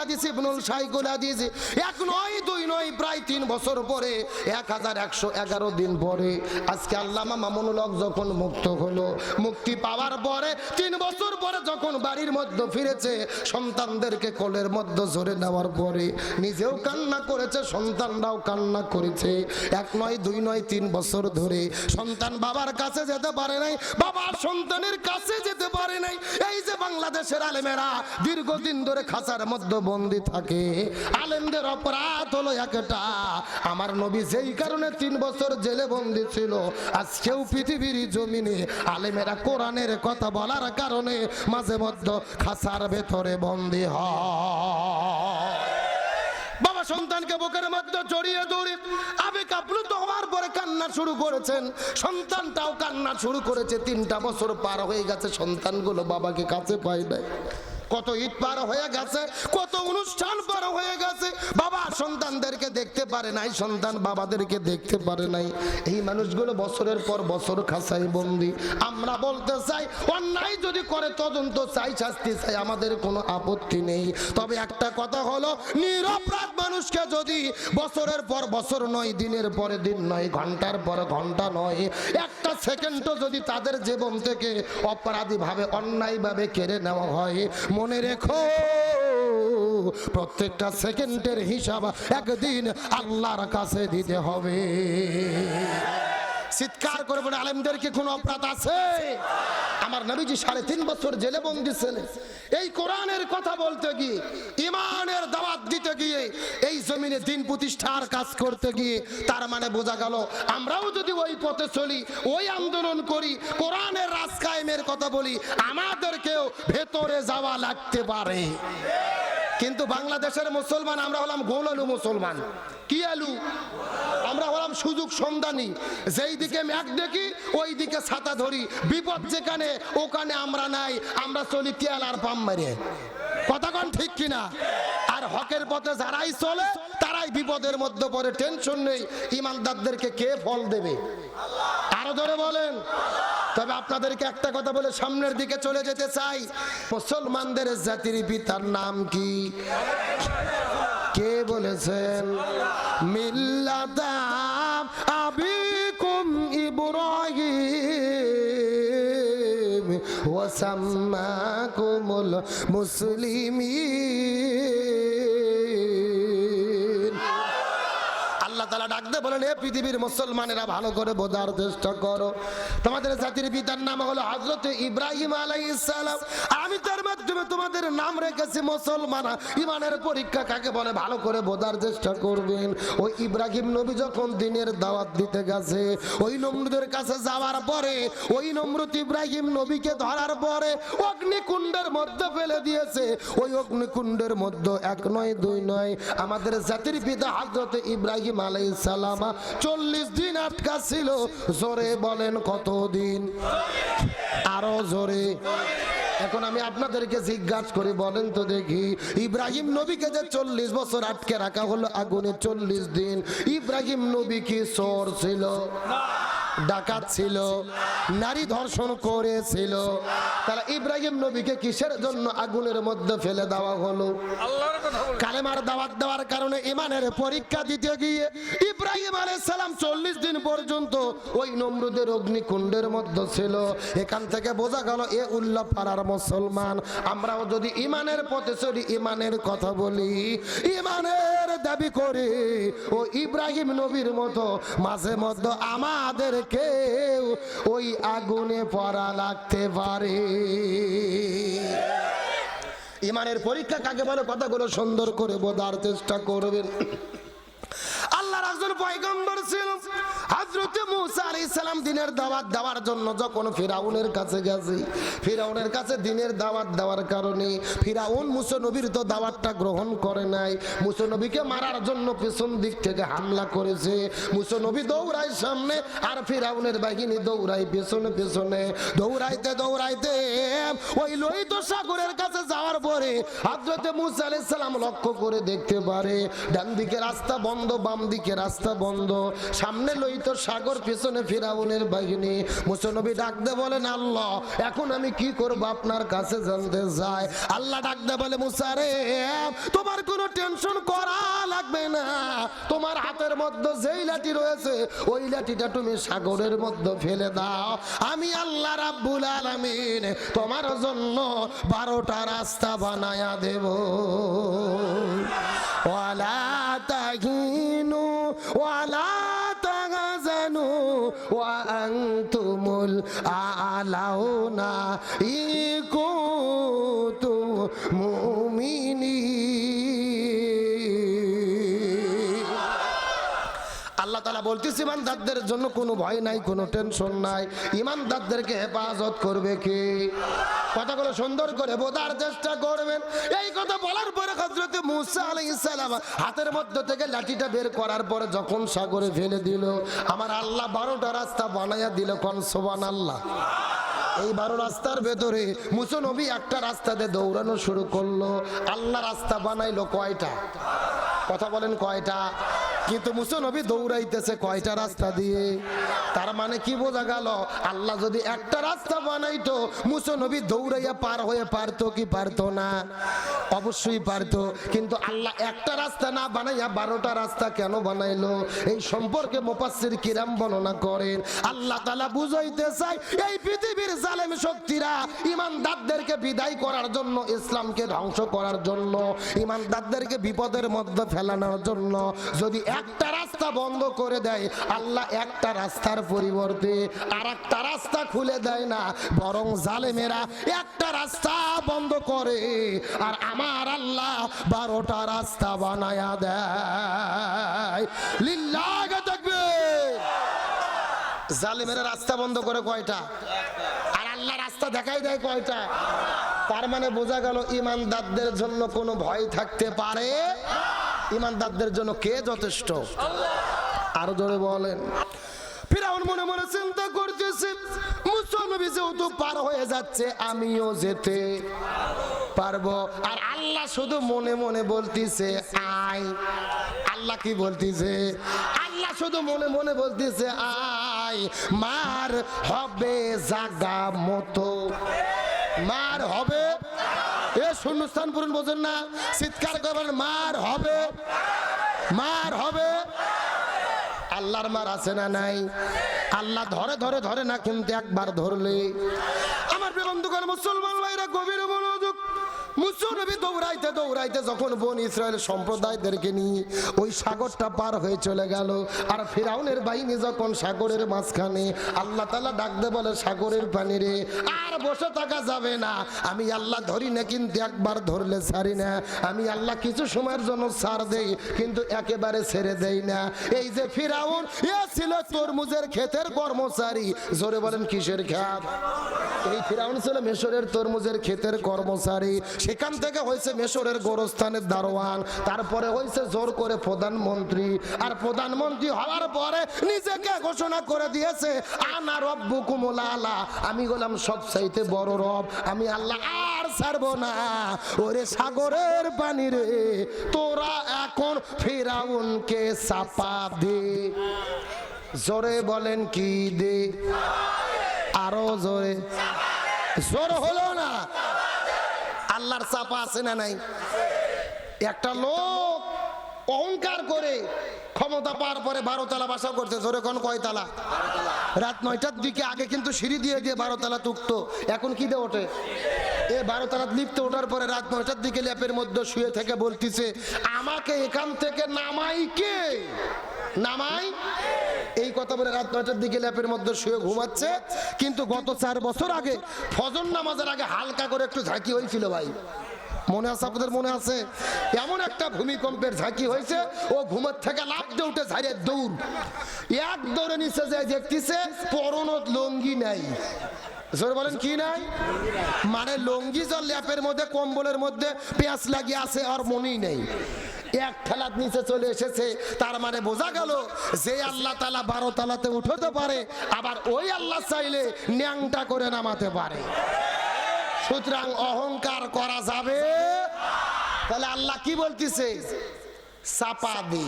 হাদিস, ইবনুল এক নয়, দুই নয়, প্রায় তিন বছর পরে, এক হাজার একশো এগারো দিন পরে, আজকে মামুনুল হক যখন মুক্ত হলো, মুক্তি পাওয়ার পরে, তিন বছর পরে যখন বাড়ির মধ্যে ফিরেছে, সন্তানদেরকে কোলের মধ্যে ধরে নেওয়ার পরে, নিজেও কান্না করেছে, সন্তানরাও কান্না করেছে। এক নয়, দুই নয়, তিন বছর ধরে, সন্তান বাবার কাছে যেতে পারে নাই বাবা সন্তানের কাছে যেতে পারে নাই। এই যে বাংলাদেশের আলেমেরা দীর্ঘদিন ধরে খাঁচার মধ্যে বন্দি থাকে। আলেমদের অপরাধ হলো একটা। আমার নবী যেই কারণে তিন বছর জেলে বন্দি ছিল, আজকেও পৃথিবীর জমিনে আলেমেরা কোরআনের কথা বলার কারণে মাঝে মধ্যে খাঁচার ভেতরে বন্দি হয়। বাবা সন্তানকে বুকের মধ্যে জড়িয়ে দৌড়ে আবেগ আপ্লুত হওয়ার পরে কান্না শুরু করেছেন। সন্তানটাও কান্না শুরু করেছে। তিনটা বছর পার হয়ে গেছে সন্তানগুলো বাবাকে কাছে পায় নাই। কত ঈদ পার হয়ে গেছে, কত অনুষ্ঠান পার হয়ে গেছে। বাবা সন্তানদেরকে দেখতে পারে নাই, সন্তান বাবাদেরকে দেখতে পারে নাই। এই মানুষগুলো বছরের পর বছর খাসাই বন্দি। আমরা বলতে চাই, অন্যায় যদি করে তদন্ত চাই, শাস্তি চাই, আমাদের কোনো আপত্তি নেই। তবে একটা কথা হলো, নিরপরাধ মানুষকে যদি বছরের পর বছর নয়, দিনের পরে দিন নয়, ঘণ্টার পর ঘণ্টা নয়, একটা সেকেন্ডও যদি তাদের জীবন থেকে অপরাধীভাবে, অন্যায়ভাবে কেড়ে নেওয়া হয় মনে রেখো প্রত্যেকটা সেকেন্ডের হিসাব একদিন আল্লাহর কাছে দিতে হবে। চিৎকার করে বলে আলেমদেরকে কোনো অপরাধ আছে? আমার নবীজি সাড়ে তিন বছর জেলে বন্দি ছিলেন এই কোরআনের কথা বলতে গিয়ে, ইমানের দাওয়াত দিতে গিয়ে, এই জমিনে দিন প্রতিষ্ঠার কাজ করতে গিয়ে, তার মানে বোঝা গেল, আমরাও যদি ওই পথে চলি, ওই আন্দোলন করি, কোরআনের রাজ কায়েমের কথা বলি, আমাদেরকেও ভেতরে যাওয়া লাগতে পারে। কিন্তু বাংলাদেশের মুসলমান, আমরা হলাম গোলালু মুসলমান। কি আলু? আমরা হলাম সুযোগ সন্ধানী। যেই দিকে ম্যাক দেখি, ওই দিকে ছাতা ধরি। বিপদ যেখানে, ওখানে আমরা নাই। আমরা চলি তেল আর পাম মেরে। কন ঠিক কিনা? হকের পথে যারাই চলে, তারাই বিপদের মধ্যে পড়ে। টেনশন নেই। ইমানদারদেরকে কে ফল দেবে? আরও ধরে বলেন। তবে আপনাদেরকে একটা কথা বলে সামনের দিকে চলে যেতে চাই। মুসলমানদের জাতির পিতার নাম কি? কে বলেছেন? মিল্লাদাম আবিকুম ডাকতে বলেন এ পৃথিবীর মুসলমানেরা ভালো করে বোঝার চেষ্টা করো। তোমাদের জাতির পিতার নাম হলো হজরত ইব্রাহিম আলাইসালাম আমি তার মাধ্যমে তোমাদের নাম রেখেছি মুসলমান। ইমানের পরীক্ষা কাকে বলে? ভালো করে বোঝার চেষ্টা করবেন। ওই ইব্রাহিম নবী যখন দিনের দাওয়াত দিতে গেছে, ওই নমরুদের কাছে যাওয়ার পরে, ওই নমরুদ ইব্রাহিম নবীকে ধরার পরে অগ্নিকুণ্ডের মধ্যে ফেলে দিয়েছে। ওই অগ্নিকুণ্ডের মধ্যে এক নয়, দুই নয়, আমাদের জাতির পিতা হজরত ইব্রাহিম আলাই সালামা চল্লিশ দিন আটকা ছিল জোরে বলেন কত দিন আরও জোরে। এখন আমি আপনাদেরকে জিজ্ঞাসা করি, বলেন তো দেখি। ইব্রাহিম নবীকে যে চল্লিশ বছর আটকে রাখা হলো, আগুনে চল্লিশ দিন, ইব্রাহিম নবী কি চোর ছিল? ডাকাত ছিল? নারী ধর্ষণ করেছিল? তারা ইব্রাহিম নবীকে কিসের জন্য আগুনের মধ্যে ফেলে দেওয়া হলো? কালেমার দাওয়াত দেওয়ার কারণে ইমানের পরীক্ষা দিতে গিয়ে ইব্রাহিম আলাইহিস সালাম চল্লিশ দিন পর্যন্ত ওই নমরুদের অগ্নিকুণ্ডের মধ্যে ছিল। এখান থেকে বোঝা গেল, এ উল্লাহ পাড়ার মুসলমান। আমরাও যদি ইমানের পথে চলি ইমানের কথা বলি। ইমানের দাবি করি, ও ইব্রাহিম নবীর মতো মাঝে মধ্যে আমাদেরকে ওই আগুনে পড়া লাগতে পারে। ইমানের পরীক্ষা কাকে বলে? কথাগুলো সুন্দর করে বোধার চেষ্টা করবেন। আল্লাহর একজন পয়গম্বর ছিল হযরতে মুসা আলাইহিস সালাম দিনের দাওয়াত দেওয়ার জন্য যখন ফিরাউনের কাছে গেছে, ফিরাউনের কাছে দিনের দাওয়াত দেওয়ার কারণে ফিরাউন মুসা নবীর তো দাওয়াতটা গ্রহণ করে নাই। মুসা নবীকে মারার জন্য পেছন দিক থেকে হামলা করেছে। মুসা নবী দৌড়ায় সামনে আর ফিরাউনের বাহিনী দৌড়ায় পেছনে পেছনে। দৌড়াইতে দৌড়াইতে ওই লোহিত সাগরের কাছে যাওয়ার পরে হযরতে মুসা আলাইহিস সালাম লক্ষ্য করে দেখতে পারে, ডান দিকে রাস্তা বন্ধ, বাম দিকে রাস্তা বন্ধ। সামনে লোহিত সাগর পিছনে ফিরাউনের বাহিনী মুসনবী ডাকতে বলেন, আল্লাহ, এখন আমি কি করব? আপনার কাছে জানতে যাই আল্লাহ ডাকতে বলে মুসারে তোমার কোনো টেনশন করা লাগবে না। তোমার হাতের মধ্যে যেই লাঠি রয়েছে, ওই লাঠিটা তুমি সাগরের মধ্যে ফেলে দাও। আমি আল্লাহ রাব্বুল আলামিন তোমার জন্য বারোটা রাস্তা বানায়া দেব। আলাউনা ইকুতু মুমিনিন আল্লাহ তালা বলতেছে, ইমানদারদের জন্য কোনো ভয় নাই, কোনো টেনশন নাই। ইমানদারদেরকে হেফাজত করবে কে? কথাগুলো সুন্দর করে বোঝার চেষ্টা করবেন। এই কথা বলার পরে হজরত মুসা আলাই ইসালাম হাতের মধ্যে থেকে লাঠিটা বের করার পরে যখন সাগরে ফেলে দিল, আমার আল্লাহ বারোটা রাস্তা বানাইয়া দিল কনসোবান আল্লাহ এই বারো রাস্তার ভেতরে মুসনবী একটা রাস্তাতে দৌড়ানো শুরু করল। আল্লাহ রাস্তা বানাইলো কয়টা? কথা বলেন কয়টা? কিন্তু মুসনবী দৌড়াইতেছে কয়টা রাস্তা দিয়ে? তার মানে কি বোঝা গেল? আল্লাহ যদি একটা রাস্তা বানাইতো, মুসনবী দৌড়াইয়া পার হয়ে পারতো কি পারতো না? অবশ্যই পারতো। কিন্তু আল্লাহ একটা রাস্তা না বানাইয়া বারোটা রাস্তা কেন বানাইলো? এই সম্পর্কে মোপাসির কিরাম বর্ণনা করেন। আল্লাহ তালা বুঝাইতে চাই এই পৃথিবীর জালেম শক্তিরা ইমানদারদেরকে বিদায় করার জন্য, ইসলামকে ধ্বংস করার জন্য, ইমানদারদেরকে বিপদের মধ্যে ফেলানোর জন্য যদি একটা রাস্তা বন্ধ করে দেয়, আল্লাহ একটা রাস্তার পরিবর্তে আর একটা রাস্তা খুলে দেয় না, বরং জালেমেরা একটা রাস্তা বন্ধ করে। আর আমার আল্লাহ বারোটা রাস্তা বানায়া দেয়। লিল্লাহ তাকবীর। জালেমেরা রাস্তা বন্ধ করে কয়টা? আর আল্লাহ রাস্তা দেখাই দেয় কয়টা? তার মানে বোঝা গেল ইমানদারদের জন্য কোনো ভয় থাকতে পারে। ইমানদারদের জন্য কে যথেষ্ট? আরও জোরে বলেন। মুসলনবী যেহেতু পার হয়ে যাচ্ছে, আমিও যেতে পারব। আর আল্লাহ শুধু মনে মনে বলতিছে, আয়। আল্লাহ কি বলতিছে? আল্লাহ শুধু মনে মনে বলতিছে, আয়। মার হবে জাগা মতো। মার হবে। এ শূন্যস্থান পূরণ বোঝেন না। চিৎকার করবেন, মার হবে। মার হবে। আল্লাহর মার আছে না নাই? আল্লাহ ধরে ধরে ধরে না কিন্তু একবার ধরলে। আমার বন্ধুগণ মুসলমান ভাইরা গভীর মনোযোগ মুসলনবী দৌড়াইতে দৌড়াইতে যখন বন ইসরায়েল সম্প্রদায়দেরকে নিয়ে ওই সাগরটা পার হয়ে চলে গেল, আর ফিরাউনের বাহিনী যখন সাগরের মাঝখানে, আল্লাহ তালা ডাকতে বলে, সাগরের পানি রে, আর বসে থাকা যাবে না। আমি আল্লাহ ধরি না, কিন্তু একবার ধরলে ছাড়ি না। আমি আল্লাহ কিছু সময়ের জন্য ছাড় দেই, কিন্তু একেবারে ছেড়ে দেই না। এই যে ফিরাউন, এ ছিল তরমুজের ক্ষেতের কর্মচারী। জোরে বলেন, কিসের খ্যাত? এই ফিরাউন ছিল মেশরের তরমুজের ক্ষেতের কর্মচারী। সেখান থেকে হয়েছে মেশরের গোরস্থানের দারোয়ান। তারপরে হয়েছে জোর করে প্রধানমন্ত্রী। আর প্রধানমন্ত্রী হওয়ার পরে নিজেকে ঘোষণা করে দিয়েছে, আনা রব্বু কুমুল আলা আমি গেলাম সব চাইতে বড় রব। আমি আল্লাহ আর ছাড়বো না। ওরে সাগরের পানি রে, তোরা এখন ফিরাউনকে চাপা দে। জোরে বলেন কি দে? আরও জোরে। জোর হলো না? আল্লাহর চাপা আছে না নাই? একটা লোক অহংকার করে ক্ষমতা পার পরে বারো তালা বাসা করছে, জোরে কোন কয় তালা রাত নয়টার দিকে আগে কিন্তু সিঁড়ি দিয়ে দিয়ে বারো তালা তুকতো, এখন কি দিয়ে ওঠে? এ বারো তালা লিফতে ওঠার পরে রাত নয়টার দিকে ল্যাপের মধ্যে শুয়ে থেকে বলতিছে, আমাকে এখান থেকে নামাই কে? নামাই? এই কথা বলে রাত নয়টার দিকে ল্যাপের মধ্যে শুয়ে ঘুমাচ্ছে। কিন্তু গত চার বছর আগে ফজর নামাজের আগে হালকা করে একটু ঝাঁকি হয়েছিল ভাই। মনে আছে আপনাদের? মনে আছে? এমন একটা ভূমিকম্পের ঝাঁকি হয়েছে, ও ঘুমের থেকে লাভ দিয়ে উঠে ঝাড়ে দৌড়। এক দৌড়ে নিচে যায় দেখতেছে পরনত লঙ্গি নাই। জোরে বলেন, কি নাই? মানে লঙ্গি জল ল্যাপের মধ্যে, কম্বলের মধ্যে পেঁয়াজ লাগিয়ে আছে, আর মনেই নেই। এক ঠেলার নিচে চলে এসেছে। তার মানে বোঝা গেল যে আল্লাহ তালা বারো তালাতে উঠতে পারে, আবার ওই আল্লাহ চাইলে ন্যাংটা করে নামাতে পারে। সুতরাং অহংকার করা যাবে তাহলে আল্লাহ কি বলতেছে? চাপা দি।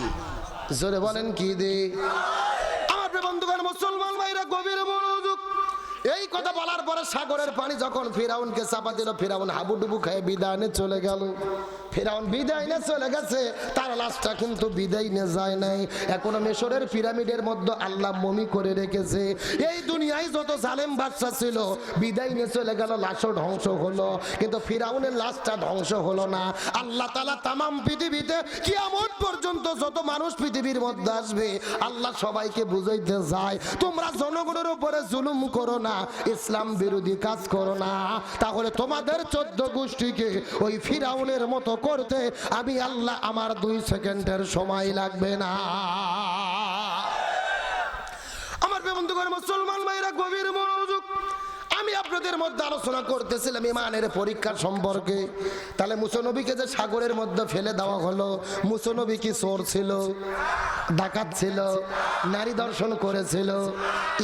জোরে বলেন কি দে? এই কথা বলার পরে সাগরের পানি যখন ফিরাউনকে চাপা দিল, ফিরাউন হাবুডুবু খেয়ে বিদায় চলে গেল। ফিরাউন বিদায় নিয়ে চলে গেছে, তার লাশটা কিন্তু বিদায় নিয়ে যায় নাই। এখনও মিশরের পিরামিডের মধ্যে আল্লাহ মমি করে রেখেছে। এই দুনিয়ায় যত জালেম বাদশা ছিল, বিদায় নিয়ে চলে গেল, লাশও ধ্বংস হলো। কিন্তু ফিরাউনের লাশটা ধ্বংস হলো না। আল্লাহ তালা তামাম পৃথিবীতে কিয়ামত পর্যন্ত যত মানুষ পৃথিবীর মধ্যে আসবে, আল্লাহ সবাইকে বুঝাইতে যায়। তোমরা জনগণের উপরে জুলুম করো না। ইসলাম বিরোধী কাজ করো না। তাহলে তোমাদের চোদ্দ গোষ্ঠীকে ওই ফিরাউনের মতো করতে আমি আল্লাহ আমার দুই সেকেন্ডের সময় লাগবে না। আমার বন্ধু করে মুসলমান ভাইরা, গভীর মনোযোগ আপনাদের মধ্যে আলোচনা করতেছিলাম ইমানের পরীক্ষা সম্পর্কে। তাহলে মুসনবীকে যে সাগরের মধ্যে ফেলে দেওয়া হলো, মুসনবী কি চোর ছিল, ডাকাত ছিল, নারী দর্শন করেছিল?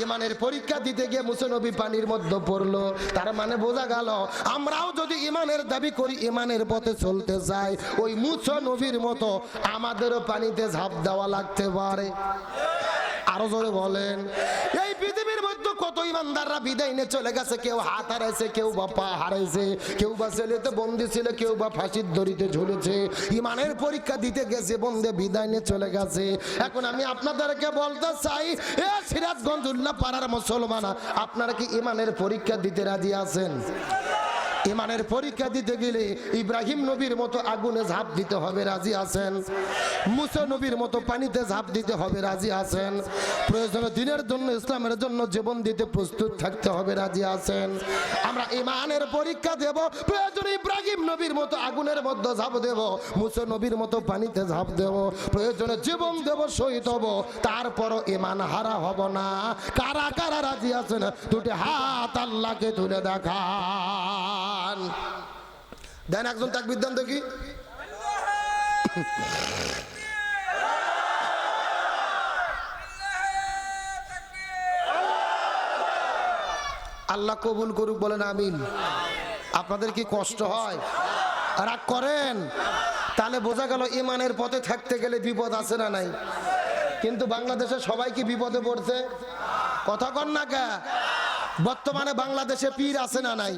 ইমানের পরীক্ষা দিতে গিয়ে মুসনবী পানির মধ্যে পড়ল। তার মানে বোঝা গেল, আমরাও যদি ইমানের দাবি করি, ইমানের পথে চলতে যাই, ওই মুসনবীর মতো আমাদেরও পানিতে ঝাঁপ দেওয়া লাগতে পারে। আরও জোরে বলেন। ইমানদাররা বিদায় নিয়ে চলে গেছে। কেউ হাত হারাইছে, কেউ বা পা হারাইছে, কেউ বা ছেলেতে বন্দি ছিল, কেউ বা ফাঁসির দড়িতে ঝুলেছে। ইমানের পরীক্ষা দিতে গেছে, বন্দে বিদায় নিয়ে চলে গেছে। এখন আমি আপনাদেরকে বলতে চাই, এ সিরাজগঞ্জ উল্লাহ পাড়ার মুসলমান, আপনারা কি ইমানের পরীক্ষা দিতে রাজি আছেন? ইমানের পরীক্ষা দিতে গেলে ইব্রাহিম নবীর মতো আগুনে ঝাঁপ দিতে হবে, রাজি আছেন? মুসা নবীর মতো পানিতে ঝাঁপ দিতে হবে, রাজি আছেন? প্রয়োজনে দিনের জন্য, ইসলামের জন্য জীবন দিতে প্রস্তুত থাকতে হবে, রাজি আছেন? আমরা ইমানের পরীক্ষা দেব, প্রয়োজনে ইব্রাহিম নবীর মতো আগুনের মধ্যে ঝাঁপ দেব, মুসা নবীর মতো পানিতে ঝাঁপ দেব, প্রয়োজনে জীবন দেব, শহীদ হব, তারপরও ইমান হারা হব না। কারা কারা রাজি আছেন? দুটি হাত আল্লাহকে তুলে দেখান দেন একজন তাক বিদ্যান দেখি। আল্লাহ কবুল করুক বলেন আমিন। আপনাদের কি কষ্ট হয়? রাগ করেন। তাহলে বোঝা গেল ইমানের পথে থাকতে গেলে বিপদ আছে না নাই। কিন্তু বাংলাদেশে সবাই কি বিপদে পড়ছে? কথা কন না কে? বর্তমানে বাংলাদেশে পীর আছে না নাই?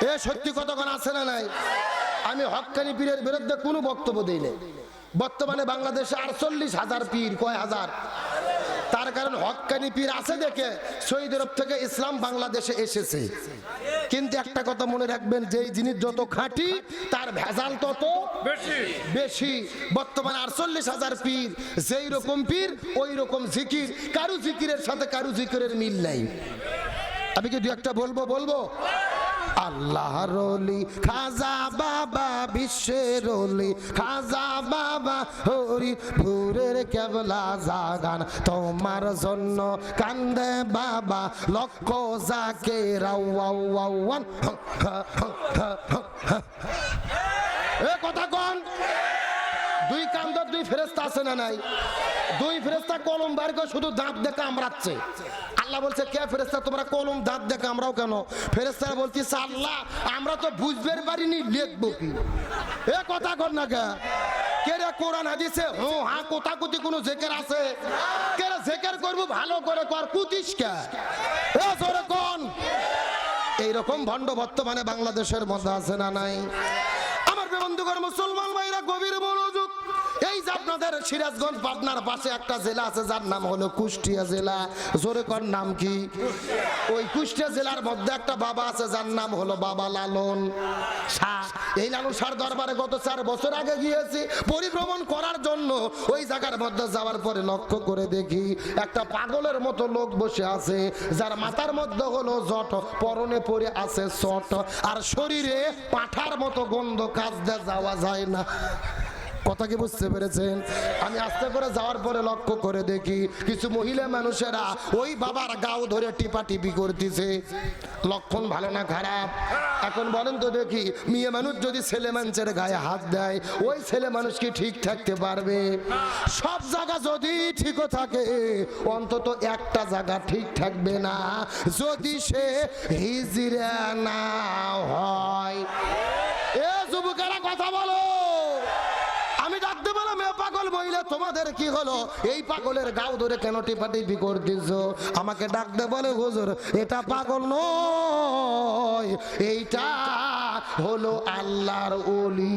এ সত্যি কতক্ষণ আছে না নাই? আমি হক্কানি পীরের বিরুদ্ধে কোনো বক্তব্য দিই নাই। বর্তমানে বাংলাদেশে আটচল্লিশ হাজার পীর কয় হাজার? তার কারণ হক্কানি পীর আছে দেখে সৌদি আরব থেকে ইসলাম বাংলাদেশে এসেছে। কিন্তু একটা কথা মনে রাখবেন যে জিনিস যত খাঁটি তার ভেজাল তত বেশি। বেশি। বর্তমানে আটচল্লিশ হাজার পীর যেই রকম পীর ওই রকম জিকির। কারু জিকিরের সাথে কারু জিকিরের মিল নাই। আমি কি দু একটা বলব? বলব? আল্লাহ রলি খাজা বাবা বিশ্বের রলি খাজা বাবা হরি ভুরের কেবলা জাগান তোমার জন্য কান্দে বাবা লক্ষ জাকে রাওয়ান এ কথা কন দুই কান্দর দুই ফেরেস্তা আছে না নাই? দুই ফেরেস্তা কলম বার করে শুধু দাঁত দেখে আমরাচ্ছে। আল্লাহ বলছে, কে ফেরেস্তা তোমরা কলম দাঁত দেখে আমরাও কেন? ফেরেস্তারা বলতেছে, আল্লাহ, আমরা তো বুঝবে পারিনি লিখব কি? এ কথা কর না কে? কে রে কোরআন হাদিসে, হো হ্যাঁ কোথা কোথি কোনো জেকের আছে? কে রে জেকের করব, ভালো করে কর কুতিস কে? এ জোরে কোন। এইরকম ভণ্ড বর্তমানে বাংলাদেশের মধ্যে আছে না নাই? আপনাদের সিরাজগঞ্জ পাবনার পাশে একটা জেলা আছে যার নাম হলো কুষ্টিয়া জেলা। জোরে কর নাম কি? ওই কুষ্টিয়া জেলার মধ্যে একটা বাবা আছে যার নাম হলো বাবা লালন। শাহ এই লালন শাহ দরবারে গত চার বছর আগে গিয়েছি পরিভ্রমণ করার জন্য। ওই জায়গার মধ্যে যাওয়ার পরে লক্ষ্য করে দেখি একটা পাগলের মতো লোক বসে আছে যার মাথার মধ্যে হলো জট পরনে পরে আছে চট আর শরীরে পাঠার মতো গন্ধ কাজ দিয়ে যাওয়া যায় না। কথা কি বুঝতে পেরেছেন? আমি আস্তে করে যাওয়ার পরে লক্ষ্য করে দেখি কিছু মহিলা মানুষেরা ওই বাবার গাও ধরে টিপা টিপি করতেছে। লক্ষণ ভালো না খারাপ? এখন বলেন তো দেখি, মেয়ে মানুষ যদি ছেলে মানুষের গায়ে হাত দেয়, ওই ছেলে মানুষ কি ঠিক থাকতে পারবে? সব জায়গা যদি ঠিকও থাকে, অন্তত একটা জায়গা ঠিক থাকবে না। যদি সে হিজিরা না হয় এ যুবকেরা কথা বলো আমি ডাকতে বললাম এ পাগল মহিলা তোমাদের কি হলো? এই পাগলের গাও ধরে কেন টিপাটিপি করতেছ? আমাকে ডাকতে বলে, হুজুর, এটা পাগল নয়। এইটা হলো আল্লাহর ওলি।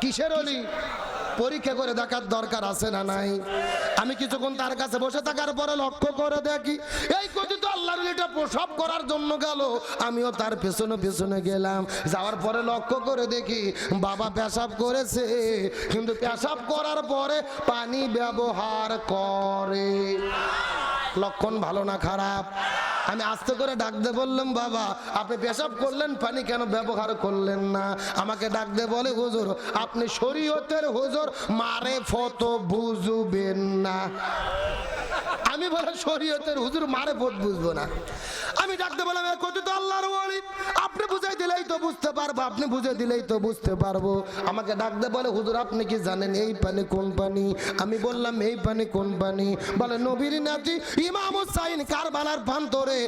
কিসের অলি পরীক্ষা করে দেখার দরকার আছে না নাই? আমি কিছুক্ষণ তার কাছে বসে থাকার পরে লক্ষ্য করে দেখি, এই কথিত আল্লাহর এটা প্রসব করার জন্য গেল। আমিও তার পেছনে পেছনে গেলাম। যাওয়ার পরে লক্ষ্য করে দেখি বাবা পেশাব করেছে। কিন্তু পেশাব করার পরে পানি ব্যবহার করে। লক্ষণ ভালো না খারাপ? আমি আস্তে করে ডাকতে বললাম, বাবা, আপনি পেশাব করলেন, পানি কেন ব্যবহার করলেন না? আমাকে ডাকতে বলে, হুজুর, আপনি শরীয়তের হুজুর, মারে ফত বুঝবেন না। আমি বলে শরীয়তের হুজুর মারে ভোট বুঝব না। আমি ডাকতে বললাম কথিত আল্লাহর ওলি আপনি বুঝাই দিলেই তো বুঝতে পারব, আপনি বুঝে দিলেই তো বুঝতে পারব। আমাকে ডাকতে বলে, হুজুর, আপনি কি জানেন এই পানি কোন পানি? আমি বললাম, এই পানি কোন পানি? বলে, নবীর নাতি ইমাম হুসাইন কারবালার প্রান্তরে